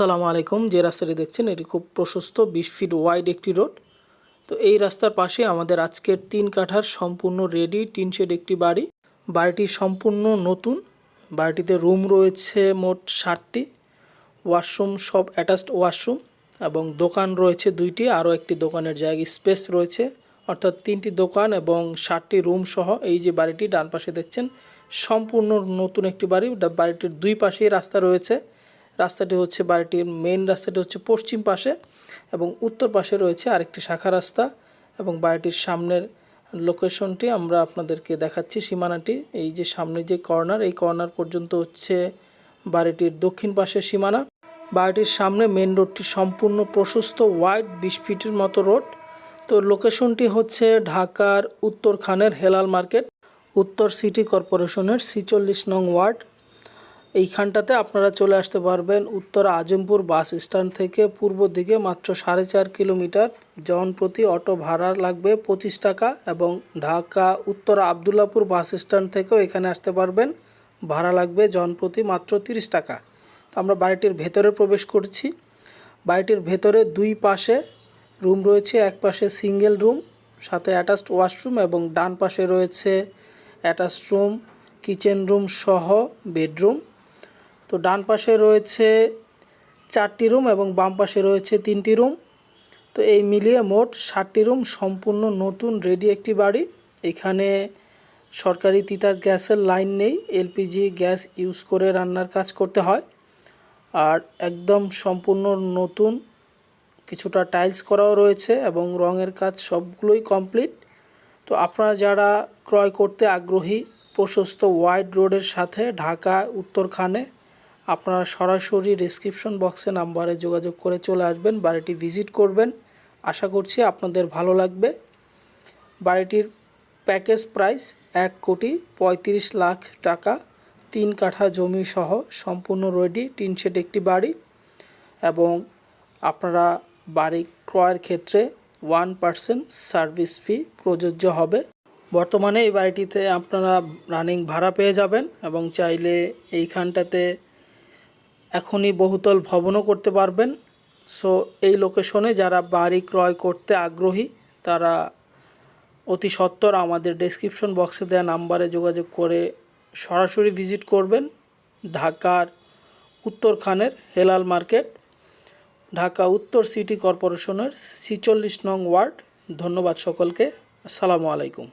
আসসালামু আলাইকুম। যে রাস্তাটি দেখছেন, এটি খুব প্রশস্ত বিশ ফিট ওয়াইড একটি রোড। তো এই রাস্তার পাশে আমাদের আজকের তিন কাঠার সম্পূর্ণ রেডি টিন শেড একটি বাড়ি। বাড়িটি সম্পূর্ণ নতুন। বাড়িটিতে রুম রয়েছে মোট ষাটটি ওয়াশরুম সব অ্যাটাচড ওয়াশরুম এবং দোকান রয়েছে দুইটি। আরও একটি দোকানের জায়গা স্পেস রয়েছে। অর্থাৎ তিনটি দোকান এবং ষাটটি রুম সহ এই যে বাড়িটি, ডান পাশে দেখছেন, সম্পূর্ণ নতুন একটি বাড়ি। বাড়িটির দুই পাশেই রাস্তা রয়েছে। রাস্তাটি হচ্ছে বাড়িটির মেন রাস্তাটি হচ্ছে পশ্চিম পাশে এবং উত্তর পাশে রয়েছে আরেকটি শাখা রাস্তা এবং বাড়িটির সামনের লোকেশনটি আমরা আপনাদেরকে দেখাচ্ছি। সীমানাটি, এই যে সামনে যে কর্নার এই কর্নার পর্যন্ত হচ্ছে বাড়িটির দক্ষিণ পাশের সীমানা। বাড়িটির সামনে মেন রোডটি সম্পূর্ণ প্রশস্ত ওয়াইড বিশ ফিটের মতো রোড তো লোকেশনটি হচ্ছে ঢাকার উত্তরখানের হেলাল মার্কেট, উত্তর সিটি কর্পোরেশনের ছিচল্লিশ নং ওয়ার্ড। এইখানটাতে আপনারা চলে আসতে পারবেন উত্তর আজমপুর বাস স্ট্যান্ড থেকে পূর্ব দিকে মাত্র সাড়ে চার কিলোমিটার। জন প্রতি অটো ভাড়া লাগবে পঁচিশ টাকা এবং ঢাকা উত্তর আবদুল্লাপুর বাস স্ট্যান্ড থেকেও এখানে আসতে পারবেন। ভাড়া লাগবে জন প্রতি মাত্র তিরিশ টাকা। তো আমরা বাড়িটির ভেতরে প্রবেশ করছি। বাড়িটির ভেতরে দুই পাশে রুম রয়েছে, এক পাশে সিঙ্গেল রুম, সাথে অ্যাটাচড ওয়াশরুম এবং ডান পাশে রয়েছে অ্যাটাচড রুম, কিচেন রুম সহ বেডরুম। তো ডান পাশে রয়েছে চারটি রুম এবং বাম পাশে রয়েছে তিনটি রুম। তো এই মিলিয়ে মোট ষাটটি রুম সম্পূর্ণ নতুন রেডি একটি বাড়ি। এখানে সরকারি তিতাস গ্যাসের লাইন নেই, এলপিজি গ্যাস ইউজ করে রান্নার কাজ করতে হয়। আর একদম সম্পূর্ণ নতুন, কিছুটা টাইলস করাও রয়েছে এবং রঙের কাজ সবগুলোই কমপ্লিট। তো আপনারা যারা ক্রয় করতে আগ্রহী, প্রশস্ত ওয়াইড রোডের সাথে ঢাকা, উত্তরখানে আপনারা সরাসরি ডিসক্রিপশন বক্সে নাম্বারে যোগাযোগ করে চলে আসবেন, বাড়িটি ভিজিট করবেন। আশা করছি আপনাদের ভালো লাগবে। বাড়িটির প্যাকেজ প্রাইস এক কোটি পঁয়ত্রিশ লাখ টাকা, তিন কাঠা জমি সহ সম্পূর্ণ রেডি টিন শেড একটি বাড়ি এবং আপনারা বাড়ি ক্রয়ের ক্ষেত্রে ওয়ান পার্সেন্ট সার্ভিস ফি প্রযোজ্য হবে। বর্তমানে এই বাড়িটিতে আপনারা রানিং ভাড়া পেয়ে যাবেন এবং চাইলে এইখানটাতে এখনই বহুতল ভবনও করতে পারবেন। সো এই লোকেশনে যারা বাড়ি ক্রয় করতে আগ্রহী, তারা অতি সত্বর আমাদের ডেসক্রিপশন বক্সে দেওয়া নাম্বারে যোগাযোগ করে সরাসরি ভিজিট করবেন। ঢাকার উত্তরখানের হেলাল মার্কেট, ঢাকা উত্তর সিটি কর্পোরেশনের ছিচল্লিশ নং ওয়ার্ড। ধন্যবাদ সকলকে। আসসালামু আলাইকুম।